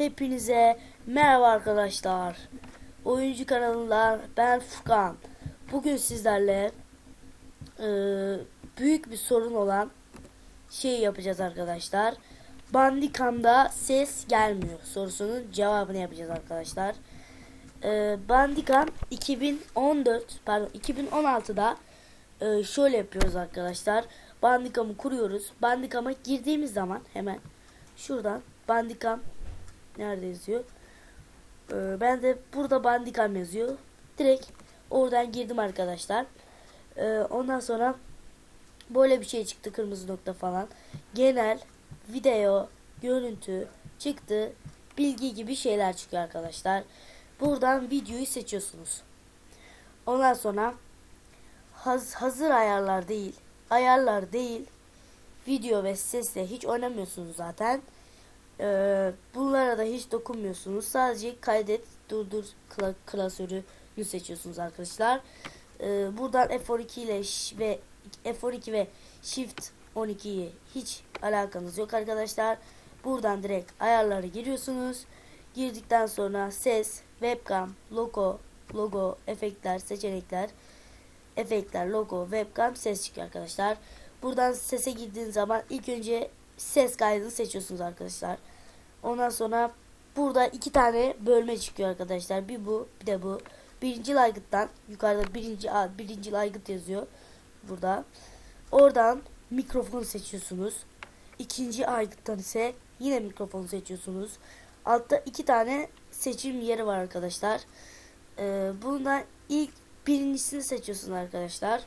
Hepinize merhaba arkadaşlar. Oyuncu kanalından ben Furkan. Bugün sizlerle e, büyük bir sorun olan şey yapacağız arkadaşlar. Bandicam'da ses gelmiyor sorusunun cevabını yapacağız arkadaşlar. E, Bandicam 2014 pardon 2016'da e, şöyle yapıyoruz arkadaşlar. Bandicam'ı kuruyoruz. Bandicam'a girdiğimiz zaman hemen şuradan Bandicam nerede yazıyor? Ee, ben de burada Bandicam yazıyor. Direkt oradan girdim arkadaşlar. Ee, ondan sonra böyle bir şey çıktı kırmızı nokta falan. Genel video, görüntü çıktı. Bilgi gibi şeyler çıkıyor arkadaşlar. Buradan videoyu seçiyorsunuz. Ondan sonra haz- hazır ayarlar değil, ayarlar değil, video ve sesle hiç oynamıyorsunuz zaten. Ee, bunlara da hiç dokunmuyorsunuz. Sadece kaydet, durdur kla- klasörü seçiyorsunuz arkadaşlar. Ee, buradan F12 ile ve F12 ve Shift 12'yi hiç alakanız yok arkadaşlar. Buradan direkt ayarları giriyorsunuz. Girdikten sonra ses, webcam, logo, logo, efektler, seçenekler, efektler, logo, webcam, ses çıkıyor arkadaşlar. Buradan sese girdiğiniz zaman ilk önce ses kaydını seçiyorsunuz arkadaşlar. Ondan sonra burada iki tane bölme çıkıyor arkadaşlar. Bir bu, bir de bu. Birinci aygıttan yukarıda birinci birinci aygıt yazıyor burada. Oradan mikrofon seçiyorsunuz. İkinci aygıttan ise yine mikrofon seçiyorsunuz. Altta iki tane seçim yeri var arkadaşlar. Ee, bundan ilk birincisini seçiyorsunuz arkadaşlar.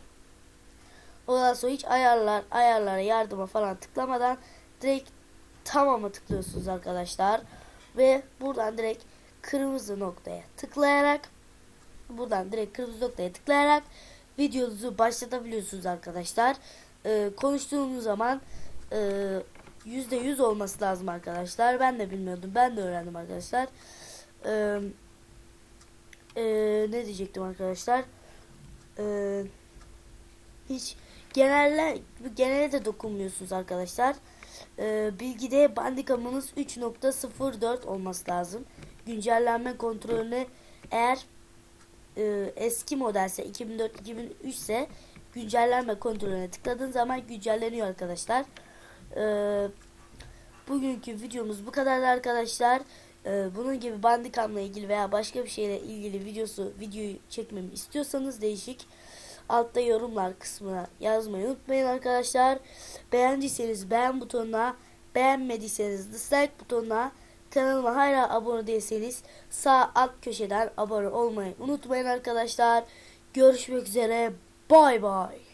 Ondan sonra hiç ayarlar, ayarlara, yardıma falan tıklamadan direkt tamama tıklıyorsunuz arkadaşlar. Ve buradan direkt kırmızı noktaya tıklayarak buradan direkt kırmızı noktaya tıklayarak videonuzu başlatabiliyorsunuz arkadaşlar. Ee, konuştuğumuz zaman e, yüzde yüz olması lazım arkadaşlar. Ben de bilmiyordum. Ben de öğrendim arkadaşlar. Ee, e, ne diyecektim arkadaşlar? Ee, hiç genelle genele de dokunmuyorsunuz arkadaşlar. Ee, bilgide bandikamınız 3.04 olması lazım. Güncellenme kontrolünü eğer e, eski modelse 2004-2003 ise güncellenme kontrolüne tıkladığın zaman güncelleniyor arkadaşlar. Ee, bugünkü videomuz bu kadar arkadaşlar. Ee, bunun gibi bandikamla ilgili veya başka bir şeyle ilgili videosu videoyu çekmemi istiyorsanız değişik altta yorumlar kısmına yazmayı unutmayın arkadaşlar. Beğendiyseniz beğen butonuna, beğenmediyseniz dislike butonuna, kanalıma hala abone değilseniz sağ alt köşeden abone olmayı unutmayın arkadaşlar. Görüşmek üzere. Bay bay.